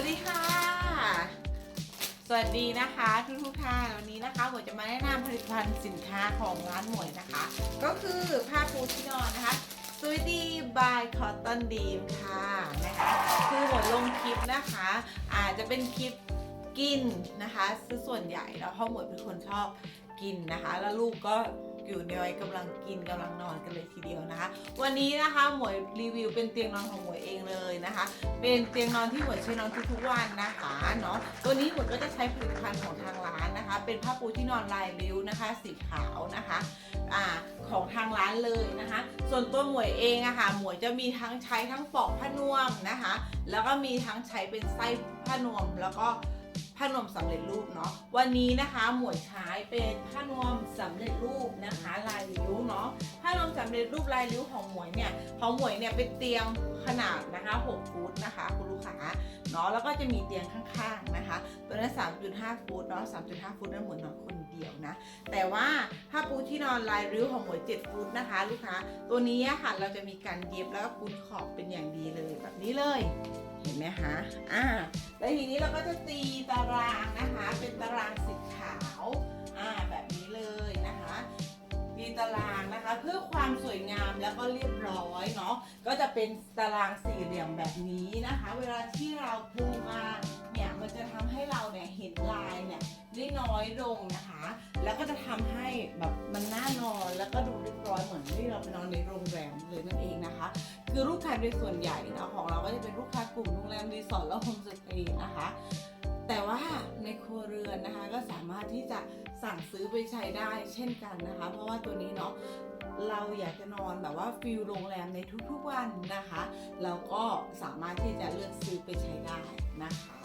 วัสดีค่ะ สวัสดีนะคะทุกทุกท่านวันนี้นะคะหมวจะมาแนะนำผลิตภัณฑ์สินค้าของร้านหมวยนะคะ ก็คือผ้าปูที่นอนนะคะสวยดี by Cotton Dream ค่ะนะคะคือหมวลงคลิปนะคะ อาจจะเป็นคลิปกินนะคะส่วนใหญ่แล้วเพราะหมวยเป็นคนชอบกินนะคะ แล้วลูกก็ อยู่ในวัยกำลังกินกำลังนอนกันเลยทีเดียวนะคะ วันนี้นะคะหมวยรีวิวเป็นเตียงนอนของหมวยเองเลยนะคะ เป็นเตียงนอนที่หมวยใช้นอนทุกๆวันนะคะเนาะตัวนี้หมวยก็จะใช้ผลิตภัณฑ์ของทางร้านนะคะ เป็นผ้าปูที่นอนลายริ้วนะคะ สีขาวนะคะอ่าของทางร้านเลยนะคะ ส่วนตัวหมวยเองอะค่ะหมวยจะมีทั้งใช้ทั้งปอกผ้านวมนะคะ แล้วก็มีทั้งใช้เป็นไส้ผ้านวมแล้วก็ ผ้านวมสำเร็จรูปเนาะวันนี้นะคะหมวยใช้เป็นผ้านวมสำเร็จรูปนะคะ ลายริ้วเนาะผ้านวมสำเร็จรูปลายริ้วของหมวยเนี่ยของหมวยเนี่ยเป็นเตียงขนาดนะคะ 6 ฟุตนะคะ คุณลูกค้าเนาะแล้วก็จะมีเตียงข้างๆนะคะ ตัวนั้น 3.5 ฟุตเนาะ 3.5 ฟุตนั่นหมวยนอนคนเดียวนะ แต่ว่าผ้าปูที่นอนลายริ้วของหมวย 7 ฟุตนะคะ ลูกค้าตัวนี้ค่ะเราจะมีการเย็บแล้วก็ปูขอบเป็นอย่างดีเลยแบบนี้เลย เห็นไหมคะอ่า แล้วทีนี้เราก็จะตีตารางนะคะ เป็นตารางสีขาวอ่าแบบนี้เลยนะคะตีตารางนะคะ เพื่อความสวยงามแล้วก็เรียบร้อยเนาะก็จะเป็นตารางสี่เหลี่ยมแบบนี้นะคะ เวลาที่เราปูมาเนี่ยมันจะทำให้เราเนี่ยเห็นลายเนี่ยได้น้อยลงนะคะ แล้วก็จะทำให้แบบมันน่านอนแล้วก็ดูเรียบร้อยเหมือนที่เราไปนอนในโรงแรมเลยนั่นเองนะคะ คือลูกค้าโดยส่วนใหญ่นะของเราก็จะเป็นลูกค้ากลุ่มโรงแรมรีสอร์ทและโฮมสเตย์นะคะ แต่ว่าในครัวเรือนนะคะก็สามารถที่จะสั่งซื้อไปใช้ได้เช่นกันนะคะ เพราะว่าตัวนี้เนาะเราอยากจะนอนแบบว่าฟิลโรงแรมในทุกๆวันนะคะ เราก็สามารถที่จะเลือกซื้อไปใช้ได้นะคะ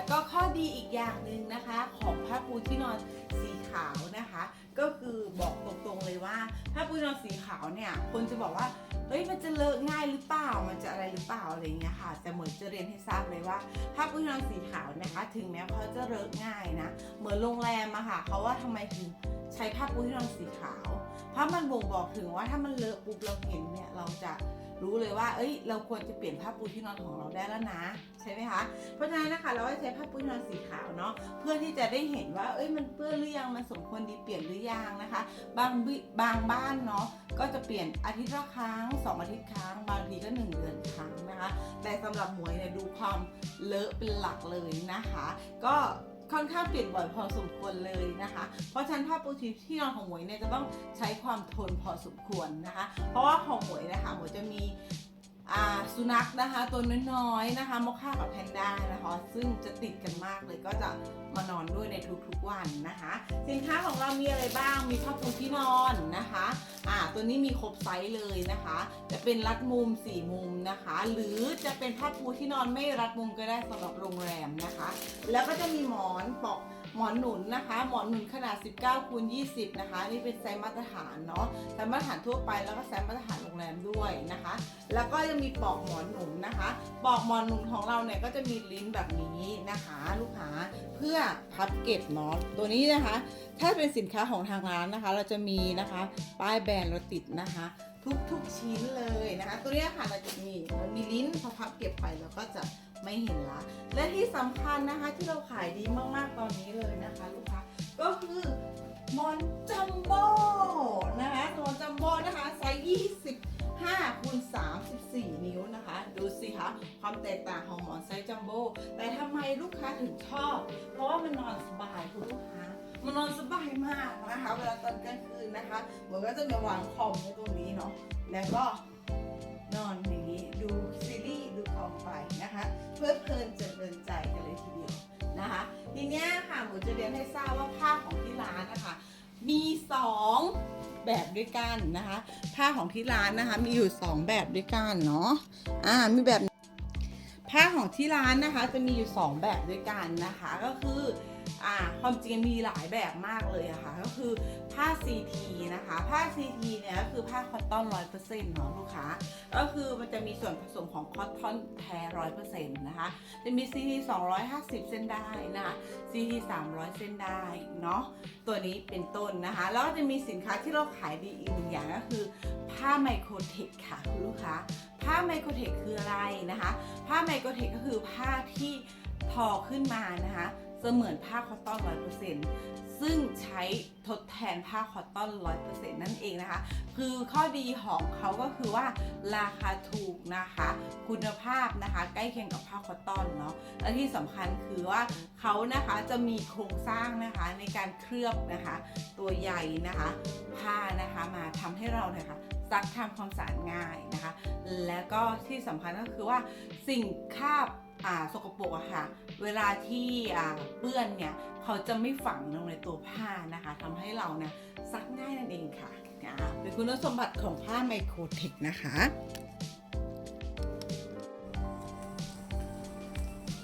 แล้วก็ข้อดีอีกอย่างหนึ่งนะคะ ของผ้าปูที่นอนสีขาวนะคะ ก็คือบอกตรงๆเลยว่าผ้าปูที่นอนสีขาวเนี่ยคนจะบอกว่าเฮ้ยมันจะเลอะง่ายหรือเปล่า มันจะอะไรหรือเปล่าอะไรเงี้ยค่ะ แต่เหมือนจะเรียนให้ทราบเลยว่าผ้าปูที่นอนสีขาวนะคะ ถึงแม้เขาจะเลอะง่ายนะ เหมือนโรงแรมอะค่ะเขาว่าทำไมถึงใช้ผ้าปูที่นอนสีขาว เพราะมันบ่งบอกถึงว่าถ้ามันเลอะปุ๊บเราเห็นเนี่ยเราจะรู้เลยว่า เอ้ย เราควรจะเปลี่ยนผ้าปูที่นอนของเราได้แล้วนะ ใช่ไหมคะ เพราะฉะนั้นนะคะเราก็ใช้ผ้าปูที่นอนสีขาวเนาะเพื่อที่จะได้เห็นว่าเอ้ยมันเปื้อนหรือยังมันสมควรดีเปลี่ยนหรือยังนะคะ บางบางบ้านเนาะก็จะเปลี่ยนอาทิตย์ละครั้งสองอาทิตย์ครั้ง บางทีก็หนึ่งเดือนครั้งนะคะ แต่สำหรับหมวยเนี่ยดูความเลอะเป็นหลักเลยนะคะ ก็ค่อนข้างเปลี่ยนบ่อยพอสมควรเลยนะคะ เพราะฉะนั้นผ้าปูที่นอนของหมวยเนี่ยจะต้องใช้ความทนพอสมควรนะคะ เพราะว่าของหมวยนะคะหมวยจะมี สุนัขนะคะตัวน้อยๆนะคะมอค่ากับแพนด้านะคะซึ่งจะติดกันมากเลยก็จะมานอนด้วยในทุกๆวันนะคะ สินค้าของเรามีอะไรบ้างมีผ้าปูที่นอนนะคะอ่าตัวนี้มีครบไซส์เลยนะคะ จะเป็นรัดมุมสี่มุมนะคะ หรือจะเป็นผ้าปูที่นอนไม่รัดมุมก็ได้สำหรับโรงแรมนะคะ แล้วก็จะมีหมอนปอก หมอนหนุนนะคะ หมอนหนุนขนาด 19คูณ20 นะคะ นี่เป็นไซส์มาตรฐานเนาะไซส์มาตรฐานทั่วไปแล้วก็ไซส์มาตรฐานโรงแรมด้วยนะคะ แล้วก็ยังมีปอกหมอนหนุนนะคะ ปอกหมอนหนุนของเราเนี่ยก็จะมีลิ้นแบบนี้นะคะ ลูกค้าเพื่อพับเก็บเนาะตัวนี้นะคะ ถ้าเป็นสินค้าของทางร้านนะคะ เราจะมีนะคะ ป้ายแบรนด์เราติดนะคะ ทุกๆชิ้นเลยนะคะ ตัวนี้ค่ะเราจะมีมันมีลิ้นพอพับเก็บไปเราก็จะไม่เห็นละ และที่สำคัญนะคะที่เราขายดีมากๆตอนนี้เลยนะคะลูกค้าก็คือหมอนจัมโบ้นะคะหมอนจัมโบ้นะคะไซส์25คูณ34 นิ้วนะคะ ดูสิคะความแตกต่างของหมอนไซส์จัมโบ้แต่ทำไมลูกค้าถึงชอบ เพราะว่ามันนอนสบายคุณลูกค้า มันนอนสบายมากนะคะ เวลาตอนกลางคืนนะคะเหมือนก็จะมีวางคอมไว้ตรงนี้เนาะแล้วก็นอนอย่างนี้ดูซีรีส์ดูคอมไปนะคะ เพื่อเพลินเจริญใจกันเลยทีเดียวนะคะทีเนี้ยค่ะหมูจะเรียนให้ทราบว่าผ้าของที่ร้านนะคะ มีสองแบบด้วยกันนะคะ ผ้าของที่ร้านนะคะ มีอยู่สองแบบด้วยกันเนาะอ่ามีแบบผ้าของที่ร้านนะคะ จะมีอยู่สองแบบด้วยกันนะคะ ก็คือ อ่าความจริงมีหลายแบบมากเลยอะค่ะ ก็คือผ้า CT นะคะ ผ้า CT เนี่ยก็คือผ้าคอตตอน100%เปอร์เซ็นต์เนาะลูกค้า ก็คือมันจะมีส่วนผสมของคอตตอนแท้100%นะคะ จะมี CT 250 เส้นได้นะคะ CT 300 เส้นได้เนาะ ตัวนี้เป็นต้นนะคะ แล้วก็จะมีสินค้าที่เราขายดีอีกหนึ่งอย่างก็คือ ผ้าไมโครเทคค่ะคุณลูกค้า ผ้าไมโครเทคคืออะไรนะคะ ผ้าไมโครเทคก็คือผ้าที่ทอขึ้นมานะคะ เสมือนผ้าคอตตอน100%ซึ่งใช้ทดแทนผ้าคอตตอน100%นั่นเองนะคะ คือข้อดีของเขาก็คือว่าราคาถูกนะคะ คุณภาพนะคะใกล้เคียงกับผ้าคอตตอนเนาะ และที่สำคัญคือว่าเขานะคะจะมีโครงสร้างนะคะในการเคลือบนะคะ ตัวใยนะคะ ผ้านะคะมาทำให้เราเนี่ยค่ะซักทำความสะอาดง่ายนะคะ แล้วก็ที่สำคัญก็คือว่าสิ่งคาบอ่า สกปรกอะค่ะ เวลาที่อ่าเปื้อนเนี่ยเขาจะไม่ฝังลงในตัวผ้านะคะทำให้เราเนี่ยซักง่ายนั่นเองค่ะเป็นคุณสมบัติของผ้าไมโครเทคนะคะ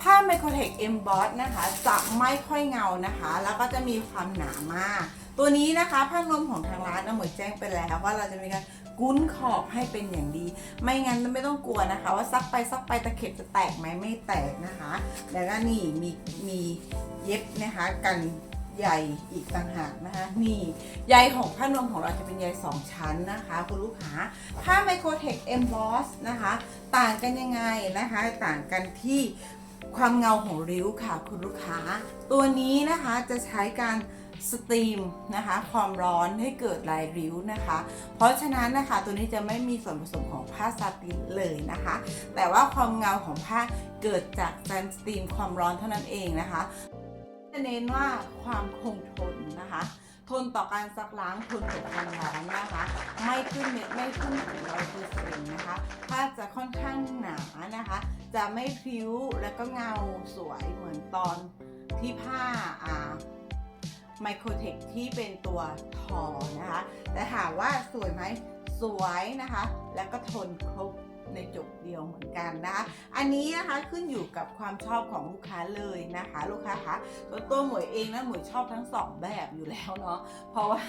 ผ้าไมโครเทคเอ็มบอสนะคะจะไม่ค่อยเงานะคะ แล้วก็จะมีความหนามาก ตัวนี้นะคะผ้านวมของทางร้านนะเหมือนแจ้งไปแล้วว่าเราจะมีการ กุ้นขอบให้เป็นอย่างดี ไม่งั้นไม่ต้องกลัวนะคะ ว่าซักไปซักไปตะเข็บจะแตกไหมไม่แตกนะคะ แล้วก็นี่มีมีเย็บนะคะกันใยอีกต่างหากนะคะนี่ใยของผ้านวมของเราจะเป็นใยสองชั้นนะคะคุณลูกค้าผ้าไมโครเทคเอ็มบอสนะคะ ต่างกันยังไงนะคะ ต่างกันที่ความเงาของริ้วค่ะคุณลูกค้า ตัวนี้นะคะจะใช้การ สตรีมนะคะความร้อนให้เกิดลายริ้วนะคะ เพราะฉะนั้นนะคะตัวนี้จะไม่มีส่วนผสมของผ้าซาตินเลยนะคะ แต่ว่าความเงาของผ้าเกิดจากการสตรีมความร้อนเท่านั้นเองนะคะจะเน้นว่าความคงทนนะคะทนต่อการซักล้างทนต่อความร้อนนะคะ ไม่ขึ้นเม็ดไม่ขึ้นถึงร้อยเปอร์เซ็นต์นะคะผ้าจะค่อนข้างหนานะคะ จะไม่พิ้วและก็เงาสวยเหมือนตอนที่ผ้าอ่า ไมโครเทคที่เป็นตัวทอนะคะ แต่ถามว่าสวยไหมสวยนะคะ แล้วก็ทนครบในจบเดียวเหมือนกันนะคะ อันนี้นะคะขึ้นอยู่กับความชอบของลูกค้าเลยนะคะ ลูกค้าคะตัวตัวหมวยเองนะหมวยชอบทั้งสองแบบอยู่แล้วเนาะ เพราะว่า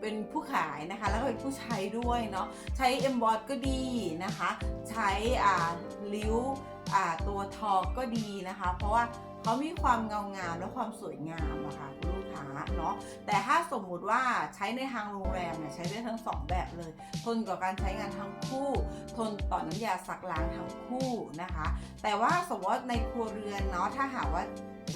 เป็นผู้ขายนะคะ แล้วก็เป็นผู้ใช้ด้วยเนาะ ใช้เอ็มบอสก็ดีนะคะ ใช้อ่าลิ้วอ่าตัวทอก็ดีนะคะ เพราะว่า เขามีความเงางามและความสวยงามอะค่ะคุณลูกค้าเนาะแต่ถ้าสมมุติว่าใช้ในทางโรงแรมเนี่ยใช้ได้ทั้งสองแบบเลย ทนต่อการใช้งานทั้งคู่ ทนต่อน้ำยาซักล้างทั้งคู่นะคะ แต่ว่าสมมติในครัวเรือนเนาะถ้าหากว่า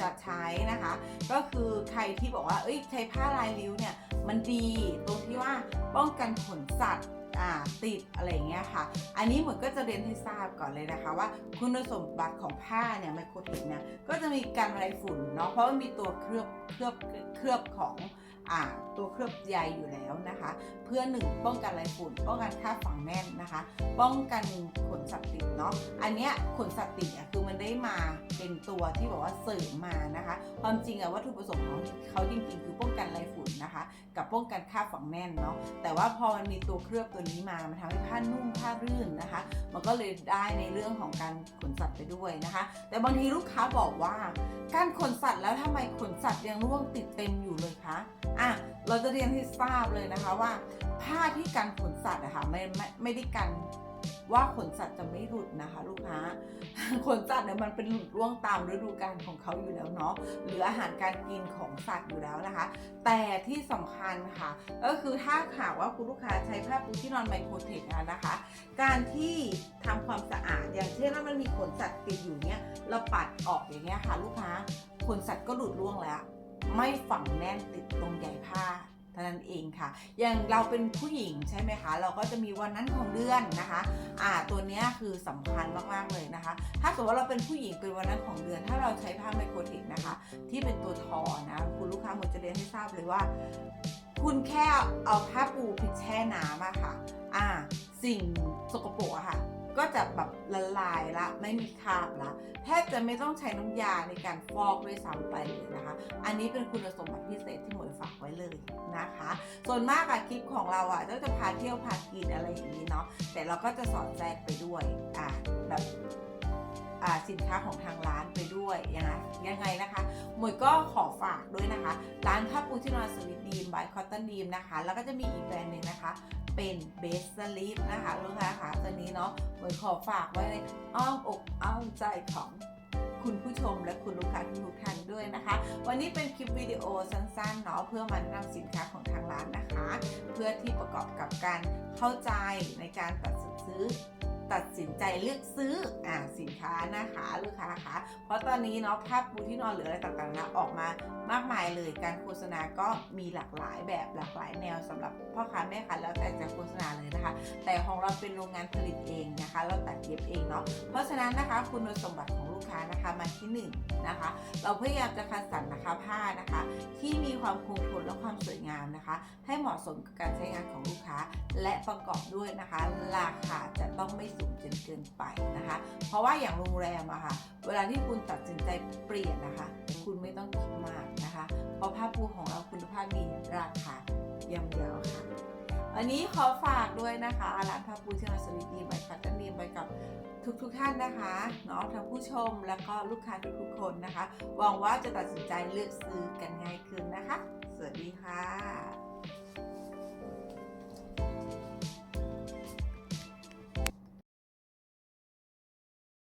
จะใช้นะคะ ก็คือใครที่บอกว่าเอ้ยใช้ผ้าลายริ้วเนี่ยมันดีตรงที่ว่าป้องกันขนสัตว์ อ่าติดอะไรอย่างเงี้ยค่ะ อันนี้เหมือนก็จะเรียนให้ทราบก่อนเลยนะคะ ว่าคุณสมบัติของผ้าเนี่ยไมโครเทคเนี่ยก็จะมีการไรฝุ่นเนาะเพราะมันมีตัวเคลือบเคลือบเคลือบของ อ่าตัวเคลือบใยอยู่แล้วนะคะ เพื่อหนึ่งป้องกันไรฝุ่น ป้องกันค่าฝังแน่นนะคะ ป้องกันขนสัตว์ติดเนาะอันเนี้ยขนสัตว์ติดอะคือมันได้มาเป็นตัวที่บอกว่าเสริมมานะคะ ความจริงอะวัตถุประสงค์ของเขาจริงๆ คือป้องกันไรฝุ่นนะคะ กับป้องกันค่าฝังแน่นเนาะแต่ว่าพอมันมีตัวเคลือบตัวนี้มามันทำให้ผ้านุ่มผ้ารื่นนะคะ มันก็เลยได้ในเรื่องของการขนสัตว์ไปด้วยนะคะ แต่บางทีลูกค้าบอกว่า การขนสัตว์แล้วทำไมขนสัตว์ยังร่วงติดเต็มอยู่เลยคะอะเราจะเรียนให้ทราบเลยนะคะว่า ผ้าที่กันขนสัตว์อะค่ะไม่ไม่ไม่ได้กันว่าขนสัตว์จะไม่หลุดนะคะ ลูกค้าขนสัตว์เนี่ยมันเป็นหลุดร่วงตามฤดูกาลของเขาอยู่แล้วเนาะหรืออาหารการกินของสัตว์อยู่แล้วนะคะ แต่ที่สำคัญค่ะ ก็คือถ้าหากว่าคุณลูกค้าใช้ผ้าปูที่นอนไมโครเทคนะคะ การที่ทำความสะอาด อย่างเช่นว่ามันมีขนสัตว์ติดอยู่เนี่ยเราปัดออกอย่างเงี้ยค่ะ ลูกค้าขนสัตว์ก็หลุดร่วงแล้ว ไม่ฝังแน่นติดตรงใยผ้าเท่านั้นเองค่ะ อย่างเราเป็นผู้หญิงใช่ไหมคะ เราก็จะมีวันนั้นของเดือนนะคะ อ่า ตัวเนี้ยคือสำคัญมากๆเลยนะคะ ถ้าสมมติว่าเราเป็นผู้หญิงเป็นวันนั้นของเดือน ถ้าเราใช้ผ้าไมโครเทคนะคะ ที่เป็นตัวทอนะ คุณลูกค้าหมดจะเรียนให้ทราบเลยว่า คุณแค่เอาผ้าปูไปแช่น้ำอะค่ะ อ่า สิ่งสกปรกอะค่ะ ก็จะแบบ ละลายละไม่มีคราบละแทบจะไม่ต้องใช้น้ำยาในการฟอกด้วยซ้ำไปเลยนะคะ อันนี้เป็นคุณสมบัติพิเศษที่หมวยฝากไว้เลยนะคะ ส่วนมากอะคลิปของเราอะก็จะพาเที่ยวพากินอะไรอย่างนี้เนาะแต่เราก็จะสอนแทรกไปด้วยอะแบบ สินค้าของทางร้านไปด้วยยังไงยังไงนะคะหมวยก็ขอฝากด้วยนะคะ ร้านผ้าปูที่นอนสวิตดีมบายคอตตอนดีมนะคะ แล้วก็จะมีอีกแบรนด์หนึ่งนะคะ เป็นเบสสลีปนะคะลูกค้าค่ะตัวนี้เนาะหมวยขอฝากไว้ในอ้อมอกอ้อมใจของคุณผู้ชมและคุณลูกค้าทุกท่านด้วยนะคะ วันนี้เป็นคลิปวิดีโอสั้นๆเนาะเพื่อมาแนะนำสินค้าของทางร้านนะคะ เพื่อที่ประกอบกับการเข้าใจในการตัดสินซื้อ ตัดสินใจเลือกซื้ออ่าสินค้านะคะลูกค้าคะเพราะตอนนี้เนาะภาพปูที่นอนหรืออะไรต่างๆนะออกมามากมายเลยการโฆษณาก็มีหลากหลายแบบหลากหลายแนวสำหรับพ่อค้าแม่ค้าแล้วแต่จะโฆษณาเลยนะคะ แต่ของเราเป็นโรงงานผลิตเองนะคะ เราตัดเย็บเองเนาะเพราะฉะนั้นนะคะคุณสมบัติของลูกค้านะคะมาที่หนึ่งนะคะ เราพยายามจะคัดสรรนะคะผ้านะคะ ที่มีความคงทนและความสวยงามนะคะ ให้เหมาะสมกับการใช้งานของลูกค้า และประกอบด้วยนะคะ ราคาจะต้องไม่สูงจนเกินไปนะคะ เพราะว่าอย่างโรงแรมอะค่ะ เวลาที่คุณตัดสินใจเปลี่ยนนะคะ คุณไม่ต้องคิดมากนะคะ เพราะผ้าปูของเราคุณภาพมีราคาย่อมเยาวค่ะวันนี้ขอฝากด้วยนะคะร้านผ้าปูที่เราสวีดีไปคัตเตอร์นีไปกับทุกทุกๆท่านนะคะเนาะทั้งผู้ชมแล้วก็ลูกค้าทุกๆคนนะคะหวังว่าจะตัดสินใจเลือกซื้อกันง่ายขึ้นนะคะ สวัสดีค่ะ